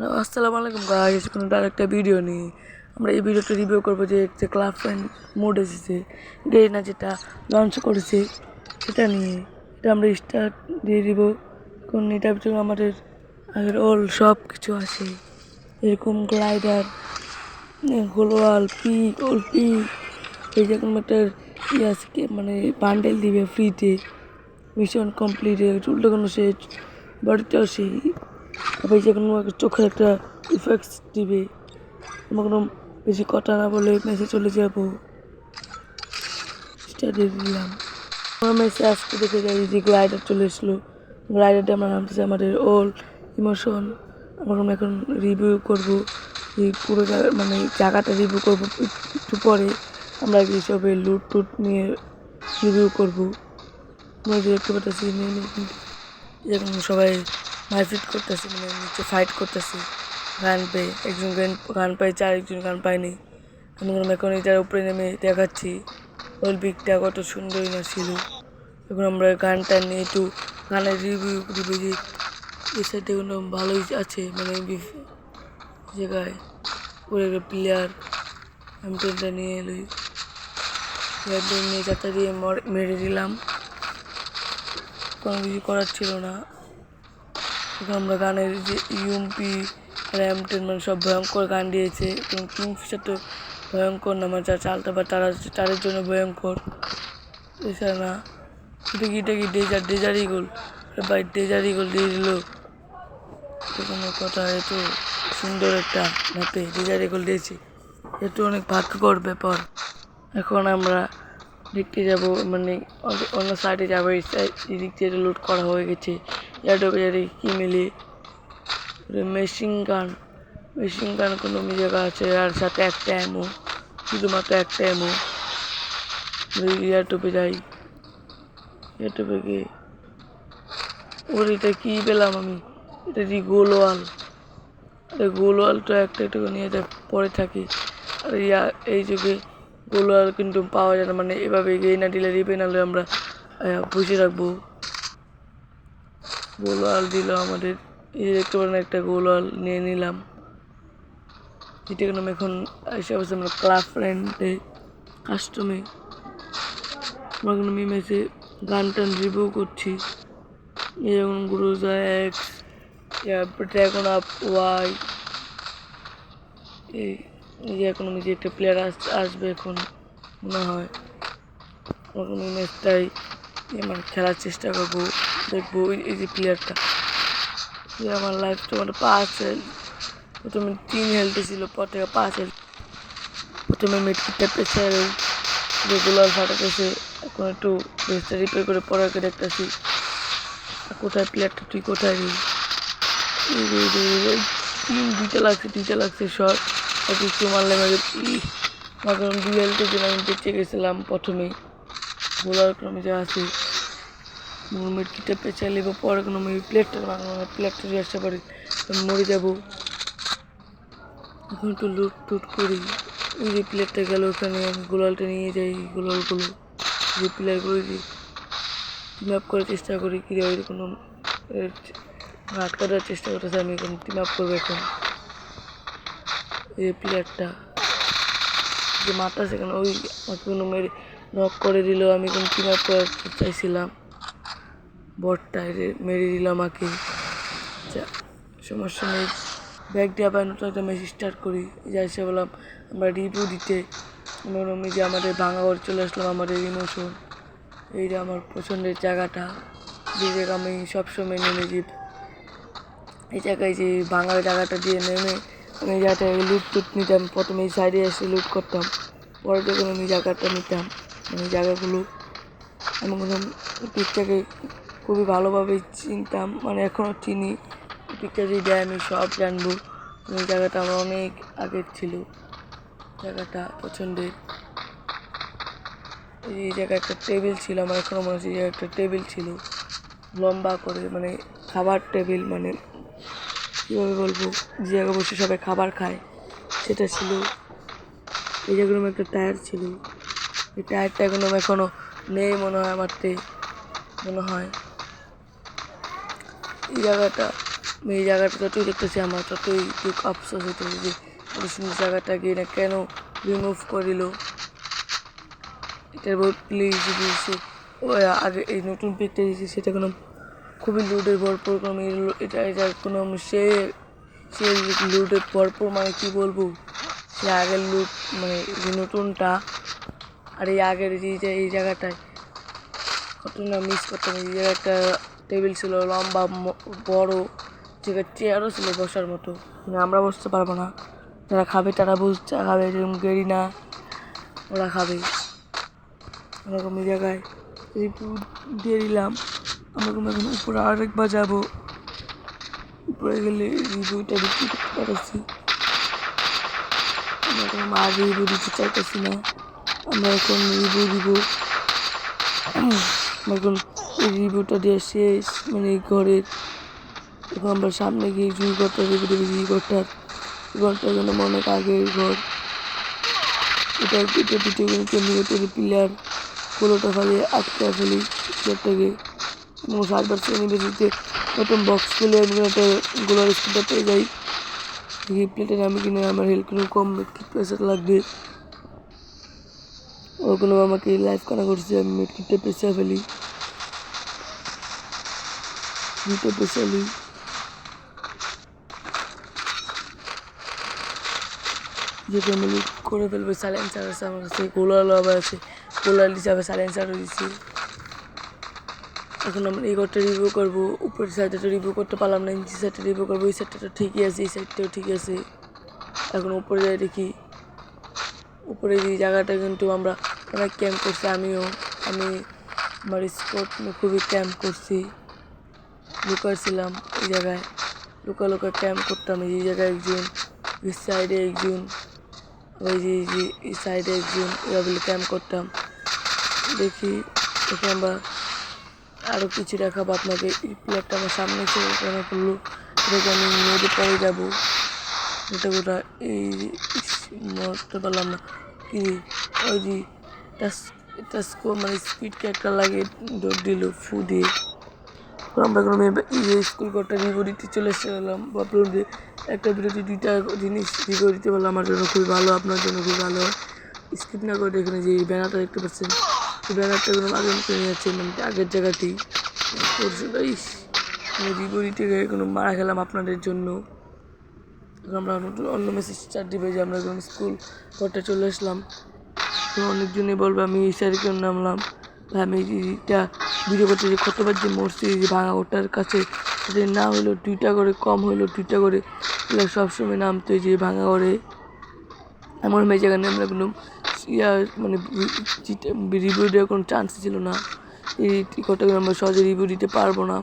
আসসালামু আলাইকুম গাইস কোনো একটা ভিডিও নিয়ে। আমরা এই ভিডিওটা রিভিউ করব যে যে ক্লাব ফ্রেন্ড মোড এসেছে গেরিনা যেটা লঞ্চ করেছে, সেটা নিয়ে। এটা আমরা স্টার্ট দিয়ে দিব। কোন এটার ভিতরে আমাদের আগের অল সব কিছু আছে। এরকম গ্লাইডার গোলওয়াল পিক ওল পিক এই যে কোনো একটা ইয়ে আছে মানে বান্ডেল দিবে ফ্রিতে মিশন কমপ্লিট উল্টো কোনো সে বাড়িতেও সেই এই যে কোনো চোখের একটা ইফেক্টস দিবে। আমরা কোনো বেশি কথা না বলে মেসে চলে যাব। স্টার্ট দিয়ে দিলাম। আমার মেসে আসতে দেখে যাই যে গ্লাইডার চলে এসলো। গ্লাইডারটা আমরা নামতেছে আমাদের ওল ইমোশন আমরা এখন রিভিউ করব। এই পুরো মানে জায়গাটা রিভিউ করব একটু পরে। আমরা এইসবের লুট টুট নিয়ে রিভিউ করব। আমরা দেখতে পাচ্ছি এখন সবাই মারপিট করতেছে মানে নিচে ফাইট করতেছে। গান পেয়ে একজন গান গান পাইছে, আরেকজন গান পায়নি। আমি এখন এটার উপরে নেমে দেখাচ্ছি। ওই পিকটা কত সুন্দরই না ছিল। এখন আমরা গানটা নিয়ে একটু গানের রিভিউ রিভিউ দিই এই সাইডে কোনো ভালোই আছে মানে জায়গায়। পুরো প্লেয়ার আমি ট্রেনটা নিয়ে এলোই। প্লেয়ারদের নিয়ে চারটা দিয়ে মেরে দিলাম। কোনো কিছু করার ছিল না। আমরা গানের যে ইউএমপি র্যাম টেন মানে সব ভয়ঙ্কর গান দিয়েছে এবং কিংফিশার তো ভয়ঙ্কর না মানে যারা চালতে পারে তারা তাদের জন্য ভয়ঙ্কর। এছাড়া না এটা কি এটা কি ডেজার ডেজার ইগল ভাই ডেজার ইগল দিয়ে দিল। কোনো কথা, এ তো সুন্দর একটা ম্যাপে ডেজার ইগল দিয়েছে। এটা অনেক ভাগ্যকর ব্যাপার। এখন আমরা দেখতে যাব মানে অন্য- সাইডে যাব, এই এদিক থেকে লোড করা হয়ে গেছে। ইয়াডো বাজারে কি মিলে মেশিন গান মেশিন গান কোনো জায়গা আছে, আর সাথে একটা এমো শুধুমাত্র একটা এমো ইয়ারটুপে যাই। ইয়ারটুপে গিয়ে, ওর এটা কী পেলাম আমি? এটা দি গোলওয়াল। আরে গোলওয়ালটা একটা একটু নিয়ে যা পরে থাকি। আর ইয়া এই যুগে গোলওয়াল কিন্তু পাওয়া যায় না মানে এভাবে গিয়ে না দিলে রিপে আমরা বসে রাখব। গোলওয়াল দিল আমাদের। এই দেখতে পারেন একটা গোলওয়াল নিয়ে নিলাম। এটা কেন এখন এসে অবশ্যই আমরা ক্লাব ফ্রেন্ডে কাস্টমে। আমরা মিমেসে গান টান রিভিউ করছি। যেমন গুরুজা এক্স ড্রাগন আপ ওয়াই এই যে এখন যে একটা প্লেয়ার আস, আসবে এখন, মনে হয়। ওরকম ম্যাচটাই আমার খেলার চেষ্টা করব। দেখব এই যে প্লেয়ারটা যে আমার লাইফটা মানে পাঁচ হেলথ প্রথমে তিন হেলথে ছিল, পর থেকে পাঁচ হেলথ প্রথমে মেটকিটটা প্রেসার রেগুলার ফাটাতেছে এখন একটু বেসটা রিপেয়ার করে পরে ওকে দেখতেছি কোথায় প্লেয়ারটা তুই কোথায় রে? তিন, দুইটা লাগছে দুইটা লাগছে শর্ট আর কিছু মারলে মেরে আমাকে দুই জন্য আমি বেঁচে গেছিলাম প্রথমে বোলার ক্রমে যা আছে। মুভমেন্ট কিটা পেঁচা নেব, পরে কোনো আমি প্লেটটা প্লেটটা দিয়ে আসতে পারি। আমি মরে যাব। এখন একটু লুট টুট করি। ওই যে প্লেটটা গেল ওখানে, আমি গোলালটা নিয়ে যাই, গোলালগুলো, যে প্লেয়ারগুলো টিম আপ করার চেষ্টা করি কি ওই কোনো আটকাটার চেষ্টা করতেছে, আমি এখন টিম আপ করব এখন। এই প্লেয়ারটা, যে মাথা সেখানে ওই আমাকে কোনো মেরে নক করে দিল, আমি কোনো টিম আপ করার চাইছিলাম বটটা মেরে দিল আমাকে। যা, সমস্যা নেই। ব্যাগ দিয়ে আবার নতুন একটা ম্যাচ স্টার্ট করি। যা এসে বললাম, আমরা রিভিউ দিতে। আমি যে আমাদের ভাঙা ঘর চলে আসলাম আমাদের ইমোশন এইটা আমার পছন্দের জায়গাটা যে জায়গা আমি সবসময় নেমে যে এই জায়গায় যে ভাঙার জায়গাটা দিয়ে নেমে আমি এই জায়গাটায় লুট টুট নিতাম। প্রথমে সাইডে এসে লুট করতাম। পরে যখন আমি জায়গাটা নিতাম মানে জায়গাগুলো, আমি কোনো পিকটাকে খুবই ভালোভাবে চিনতাম। মানে এখনও চিনি যদি দেয় আমি সব জানব। এই জায়গাটা আমার অনেক আগের ছিল। জায়গাটা পছন্দের। এই জায়গায় একটা টেবিল ছিল, আমার এখনও মনে হচ্ছে এই জায়গায় একটা টেবিল ছিল। লম্বা করে মানে খাবার টেবিল মানে কীভাবে বলব? যে জায়গায় বসে সবাই খাবার খায়, সেটা ছিল। এই জায়গায় একটা টায়ার ছিল। এই টায়ারটা এখনও এখনও নেই মনে হয় আমারতে মনে হয়। এই জায়গাটা আমি এই জায়গাটা যতই দেখতেছি আমার ততই দুঃখ আফসোস হইতেছে যে, এত সুন্দর জায়গাটাকে না কেন রিমুভ করিল? এটার প্লিজ যদি সে, ও আগে এই নতুন পেজটা দিয়েছে, সেটা কোনো খুবই লুডের ভরপুর কোনো এটা এটার কোনো সে সে লুডের ভরপুর মানে কি বলব? সে আগের লুট মানে যে নতুনটা, আর এই আগের যে, এই জায়গাটায়, কত না মিস করতাম, এই জায়গাটা টেবিল ছিল লম্বা বড় জায়গায় চেয়ারও ছিল বসার মতো। মানে আমরা বসতে পারব না। যারা খাবে তারা বসতে খাবে যেরকম গেরি না, ওরা খাবে। এরকম এই জায়গায় দিয়ে দিলাম, আমরা কোনো এখন উপরে আরেকবার যাব। উপরে গেলে রিভিউটা বিক্রি করতে পারছি আমরা এখন আর রিভিউ দিতে চাইতেছি না। আমরা এখন রিভিউ দিব। আমরা এখন রিভিউটা দিয়ে শেষ মানে ঘরের এখন আমরা সামনে গিয়ে জুই ঘরটা রিভিউ দেবো জুই ঘরটার ঘরটা যেন অনেক আগের ঘর। এটা এটা পিঠে করে কেন্দ্র করে পিলার কোলোটা ফেলে আটকে ফেলি পিলারটাকে। এবং সাতবার ইউনিভার্সিটিতে নতুন বক্স খুলে আমি একটা গোলার স্কুলটা পেয়ে যাই। এই প্লেটের আমি কিনে, আমার হেল্প কোনো, কম পয়সা লাগবে। ও কোনো আমাকে লাইভ কানা করছে, আমি মেটকিটটা পেঁচা ফেলি। দুটো পেঁচালি যেটা আমি করে ফেলব সাইলেন্সার আছে আমার কাছে গোলালো আবার আছে গোলাল হিসাবে সাইলেন্সারও দিচ্ছি এখন আমরা এই ঘরটা রিভিউ করব উপরের সাইডটা রিভিউ করতে পারলাম না নিচের সাইডটা রিভিউ করব এই সাইডটা তো ঠিকই আছে এই সাইডটাও ঠিক আছে এখন উপরে যাই দেখি উপরে যে জায়গাটা কিন্তু আমরা অনেক ক্যাম্প করছি আমিও আমি আমার স্পট খুবই ক্যাম্প করছি লুকাচ্ছিলাম এই জায়গায় লুকা লুকা ক্যাম্প করতাম, এই জায়গায় একজন, এই সাইডে একজন ওই যে এই সাইডে একজন এভাবে ক্যাম্প করতাম। দেখি দেখি আমরা আরও কিছু দেখাবো আপনাকে। এই প্লেটটা আমার সামনে চলে কেন করল এটাকে আমি নদী পরে যাব। এটা গোটা এই মরতে পারলাম না। কি ওই যে টাস- টাস্কো মানে স্পিড ক্যারেক্টার লাগে, দৌড় দিল, ফু দিয়ে। কোনো মেয়ে স্কুল ঘরটা দিতে চলে এসেছিলাম। ভাবলাম যে একটা বিরতি দুইটা জিনিস দিতে পারলে আমার জন্য খুবই ভালো, আপনার জন্য খুবই ভালো। স্কিপ না করে দেখুন যে এই ব্যানারটা দেখতে পাচ্ছেন, এই ব্যানারটা কোনো মতো নিয়ে যাচ্ছে মানে আগের জায়গাতেই রিভিউ গিয়ে কোনো মারা খেলাম আপনাদের জন্য। আমরা নতুন অন্য মেসেজ চার দিবে যে আমরা যখন স্কুল ঘরটা চলে আসলাম। অনেকজনই বলবে, আমি এই কেন নামলাম। এইটা ভিডিও করতে যে কতবার যে মরছি যে ভাঙা ওটার কাছে যদি না হইল দুইটা করে, কম হইল দুইটা করে, এগুলো সবসময় নামতো যে ভাঙা করে এমন মেয়ে জায়গায় নামলে কোনো ইয়া মানে রিভিউ দেওয়ার কোনো চান্স ছিল না। এই টিকটটাকে আমরা সহজে রিভিউ দিতে পারব না।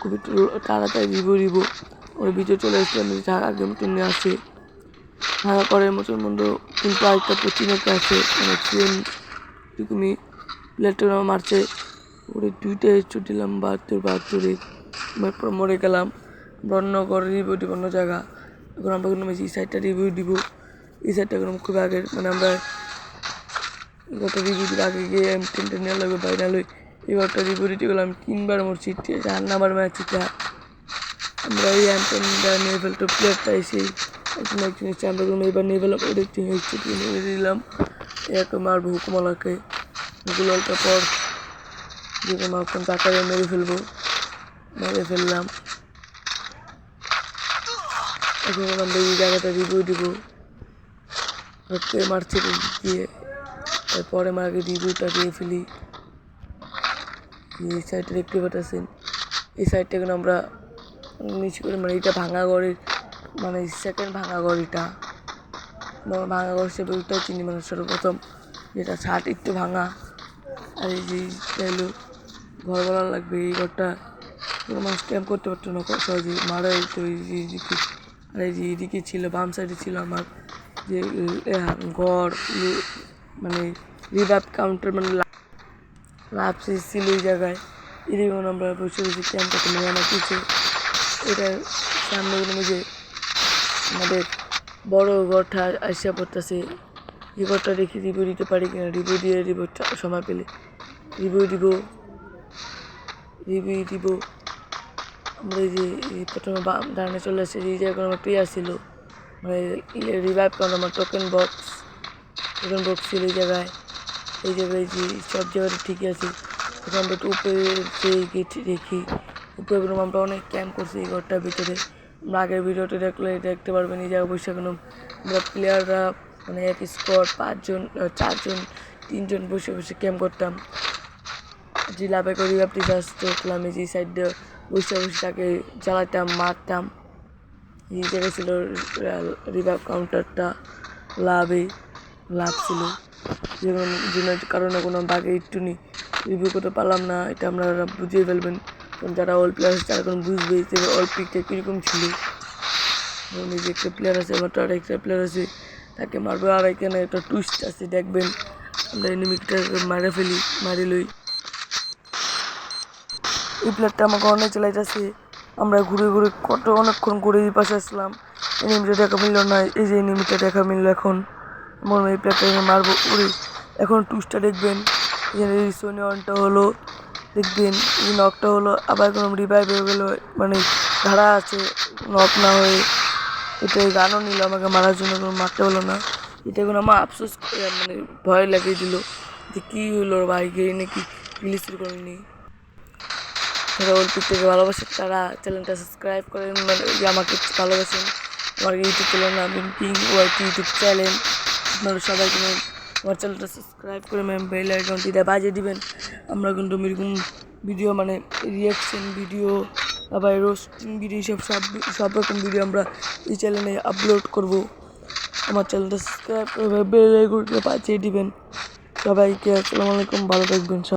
খুব একটু তাড়াতাড়ি রিভিউ দিব। ওর ভিডিও চলে আসলে আমি ঢাকা মতন নিয়ে আসে। ভাঙা করার মতন মতো কিন্তু আরেকটা পশ্চিমেরটা আছে মানে ট্রেন তুমি প্লেটটা মারছে। ওরে দুইটা হেঁচু দিলাম, বাহাত্তর, বাহাত্তরে। তারপর মরে গেলাম। অন্য ঘরে রিভিউ দিব, অন্য জায়গা। এখন আমরা কোনো এই সাইডটা রিভিউ দিব। এই সাইডটা কোনো খুব আগে মানে আমরা গত রিভিউ দিতে আগে গিয়ে আমি ট্রেনটা নিয়ে লাগবে বাইরে লই এবারটা রিভিউ দিতে গেলাম তিনবার মরছি। চার নাম্বার ম্যাচটা আমরা এই অ্যান্টনটা নিয়ে ফেলতো প্লেয়ারটা এসে একজন একজন এসে আমরা এবার নিয়ে ফেলাম। ওদের একটু হেঁচে নিয়ে দিলাম। এরকম মারবো হুকুমালাকে হুকুলালটা পর যেরকম এখন টাকারে মেরে ফেলব, মেরে ফেললাম। এখন জায়গাটা রিভিউ দিব। মারছে দিয়ে। তারপরে আমার আগে রিভিউটা দিয়ে ফেলি। এই সাইডটা দেখতে পাচ্ছেন এই সাইডটা এখন আমরা নিচে করে মানে এটা ভাঙা ঘরের মানে সেকেন্ড ভাঙা ঘর এটা। ভাঙা ঘর হিসেবে ওইটাও চিনি মানে সর্বপ্রথম যেটা ছাদ একটু ভাঙা। আর এই যে এটা হলো ঘর বলা লাগবে এই ঘরটা মানুষ ক্যাম্প করতে পারতো না সহজে মারা যেত এই যে এদিকে আর এই যে এদিকে ছিল বাম সাইডে ছিল আমার যে আহ, ঘর মানে রিভাইভ কাউন্টার মানে লাভ ছিল এই জায়গায়। এদিকে আমরা বসে বসে ক্যাম্প করতে মানে আমার কিছু এটার সামনে যে আমাদের বড় ঘরটা আসিয়া পড়তেছে ঘরটা দেখি রিভিউ দিতে পারি কিনা রিভিউ দিয়ে দিব টা- সময় পেলে। রিভিউ দিব রিভিউ দিব। আমরা এই যে প্রথমে ডানে চলে আসছি এই জায়গায় আমার প্লেয়ার ছিল মানে রিভাইভ করানো আমার টোকেন বক্স টোকেন বক্স ছিল এই জায়গায়। এই জায়গায় যে, সব জায়গাটা ঠিকই আছে। এখন আমরা একটু উপরে গেট দেখি, উপরে কোনো আমরা অনেক ক্যাম্প করছি এই ঘরটার ভিতরে। আমরা আগের ভিডিওটা দেখলে দেখতে পারবেন, এই জায়গায় বসে কোনো, আমরা প্লেয়াররা মানে এক স্কোয়াড পাঁচজন চারজন, তিনজন বসে বসে ক্যাম্প করতাম। লাভে করি আপনি দেখলাম এই যে সাইড বসে বসে তাকে জ্বালাতাম মারতাম। জায়গায় ছিল রিভাব কাউন্টারটা লাভে লাভ ছিল যেমন জন্য কারণে কোনো বাঘে একটু রিভিউ করতে পারলাম না, এটা আমরা বুঝিয়ে ফেলবেন। কারণ যারা অল প্লেয়ার আছে, তারা কোনো বুঝবে যে অল পিকটা কীরকম ছিল। যে একটা প্লেয়ার আছে আমার একটা প্লেয়ার আছে তাকে মারবো। আর এখানে একটা টুইস্ট আছে, দেখবেন। আমরা এনিমিকটাকে মারে ফেলি, মারি লই। এই প্লেয়ারটা আমাকে অনেক চালাইতেছে। আমরা ঘুরে ঘুরে কত অনেকক্ষণ ঘুরে এই পাশে আসলাম। এনিমিটা দেখা মিললো না, এই যে এনিমিটা দেখা মিললো এখন। মনে এই এনে মারবো। উড়ে এখন টুসটা দেখবেন। এখানে সোনি অনটা হলো, দেখবেন, এই নকটা হলো। আবার কোনো রিভাইভ হয়ে গেলো মানে ধারা আছে নক না হয়ে। এটা গানও নিল, আমাকে মারার জন্য, কোনো মারতে হলো না। এটা এখন আমার আফসোস মানে ভয় লাগিয়ে দিল যে কী হলো ভাই গিয়ে নাকি রিলিজ করেনি। যারা অল্প থেকে ভালোবাসে, তারা চ্যানেলটা সাবস্ক্রাইব করেন মানে আমাকে ভালোবাসেন। আমার ইউটিউব চ্যানেল নাম কিং ওয়াইটি ইউটিউব চ্যানেল আপনারা সবাই কিন্তু আমার চ্যানেলটা সাবস্ক্রাইব করে ম্যাম বেল আইকনটিটা বাজিয়ে দিবেন। আমরা কিন্তু এরকম ভিডিও মানে রিয়াকশন ভিডিও আবার রোস্টিং ভিডিও সব সব রকম ভিডিও আমরা এই চ্যানেলে আপলোড করব। আমার চ্যানেলটা সাবস্ক্রাইব করে বেল আইকনটা পাঠিয়ে দিবেন। সবাইকে আসসালামু আলাইকুম, ভালো থাকবেন